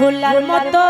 ভোলার মতো